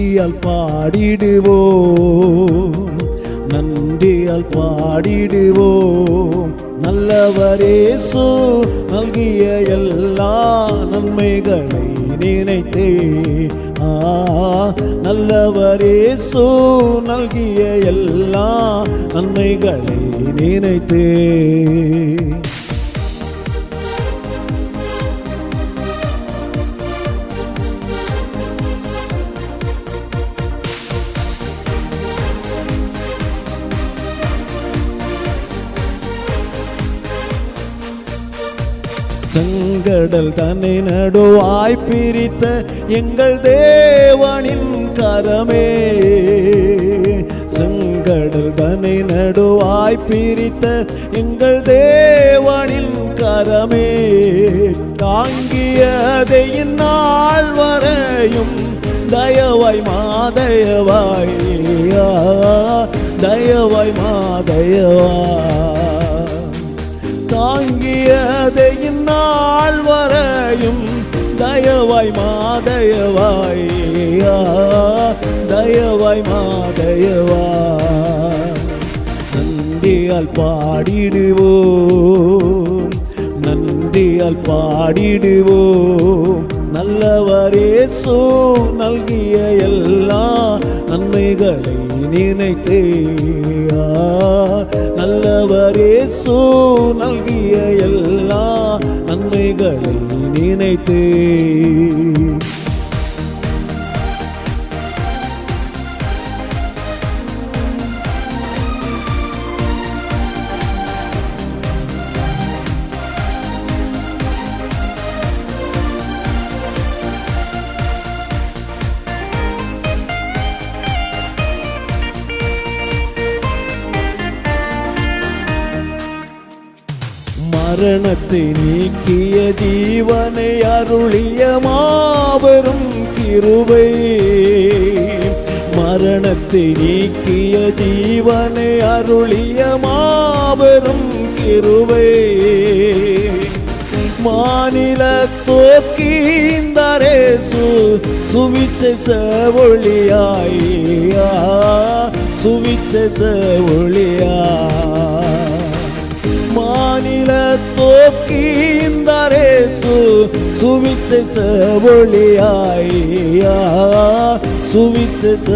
நன்றியால் பாடிடுவோம். நன்றியால் பாடிடுவோம். நல்லவரேசு நல்கிய எல்லா நன்மைகளை நினைத்தே. ஆ நல்லவரேசு நல்கிய எல்லா நன்மைகளை நினைத்தே. செங்கடல் தன்னை நடுவாய் பிரித்த எங்கள் தேவனின் கரமே. செங்கடல் தன்னை நடுவாய் பிரித்த எங்கள் தேவனின் கரமே. தாங்கியதை நாள் வரையும் தயவாய் மாதயவாய். தயவாய் மாதயவாய் தாங்கியதை இந்நாள் வரையும் தயவாய் மாதயவாய் தயவாய் மாதயவாய். நன்றியால் பாடிடுவோம் நன்றியால் பாடிடுவோம். நல்லவரே சோ நல்கிய எல்லாம் நன்மைகளை நினைத்தே. ஆ, நல்லவரேசு நல்கிய எல்லா நன்மைகளை நினைத்தே. மரணத்தை நீக்கிய ஜீவனை அருளிய மாபெரும் கிருபை. மரணத்தை நீக்கிய ஜீவனை அருளிய மாபெரும் கிருபை. மாநில தோக்கீந்தரேசு சுவிசேஷ ஒளியாயா சுவிசேஷ ஒளியா. தோக்கீந்தரேசு சுவிசேஷ ஒளியாயா சுவிசேஷ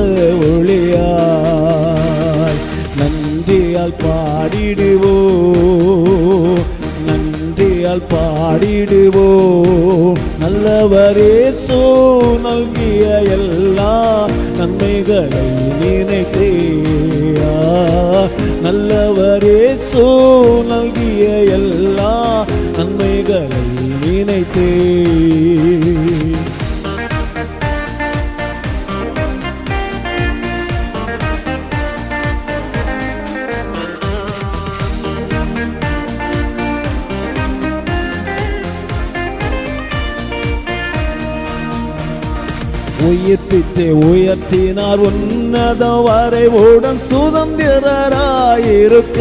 ஒளியாய். நன்றியால் பாடிடுவோ நன்றியால் பாடிடுவோம் நல்லவரேசு நல்கிய எல்லா நன்மைகளை நினைத்தேயா? ஆ, நல்லவரேசு நினைத்தே உயிர்ப்பித்தே உயர்த்தினார் உன்னத வரை உடன் சுதந்திரராயிருக்க.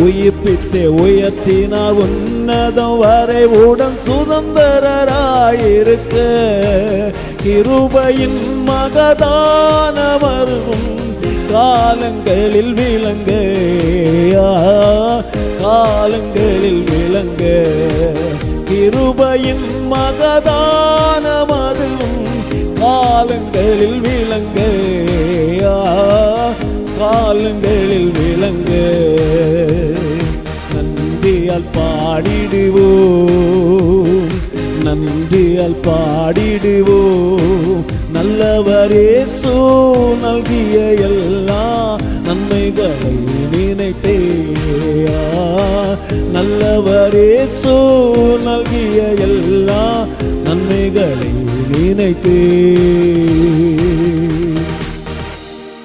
உயிர்ப்பித்தே உயர்த்தினார் உன்னதம் வரை உடன் சுதந்திரராயிருக்க. கிருபையின் மகதானவரும் காலங்களில் விளங்க. காலங்களில் விளங்க. கிருபையின் மகதானமதும் காலங்களில் விளங்க. காலங்களில் விளங்க. நன்றியால் பாடிடுவோம். நன்றியால் பாடிடுவோம். நல்லவரே சோ நல்கிய எல்லா நன்மைகளை நினைத்தே நல்லவரே சோ நல்கிய எல்லா நன்மைகளை நினைத்தே.